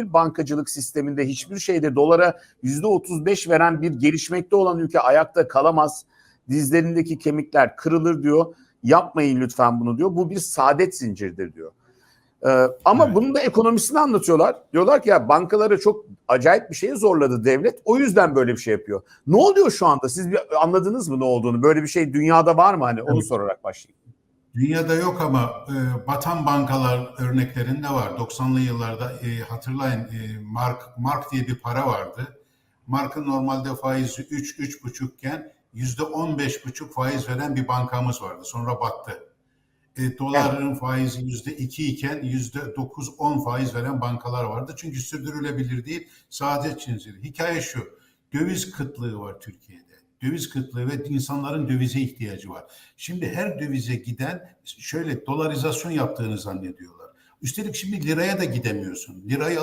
hiçbir bankacılık sisteminde hiçbir şeyde dolara %35 veren bir gelişmekte olan ülke ayakta kalamaz. Dizlerindeki kemikler kırılır diyor. Yapmayın lütfen bunu diyor. Bu bir saadet zinciridir diyor. Ee, ama Evet. bunun da ekonomisini anlatıyorlar. Diyorlar ki ya bankaları çok acayip bir şeye zorladı devlet. O yüzden böyle bir şey yapıyor. Ne oluyor şu anda? Siz bir anladınız mı ne olduğunu? Böyle bir şey dünyada var mı hani? Onu Evet. sorarak başlayayım. Dünyada yok ama e, batan bankalar örneklerinde var. 90'lı yıllarda e, hatırlayın e, mark mark diye bir para vardı. Markın normalde faizi 3 3,5 iken %15,5 faiz veren bir bankamız vardı. Sonra battı. E, doların faizi %2 iken %9-10 faiz veren bankalar vardı. Çünkü sürdürülebilir değil, saadet zinciri. Hikaye şu, döviz kıtlığı var Türkiye'de. Döviz kıtlığı ve insanların dövize ihtiyacı var. Şimdi her dövize giden şöyle dolarizasyon yaptığını zannediyorlar. Üstelik şimdi liraya da gidemiyorsun. Lirayı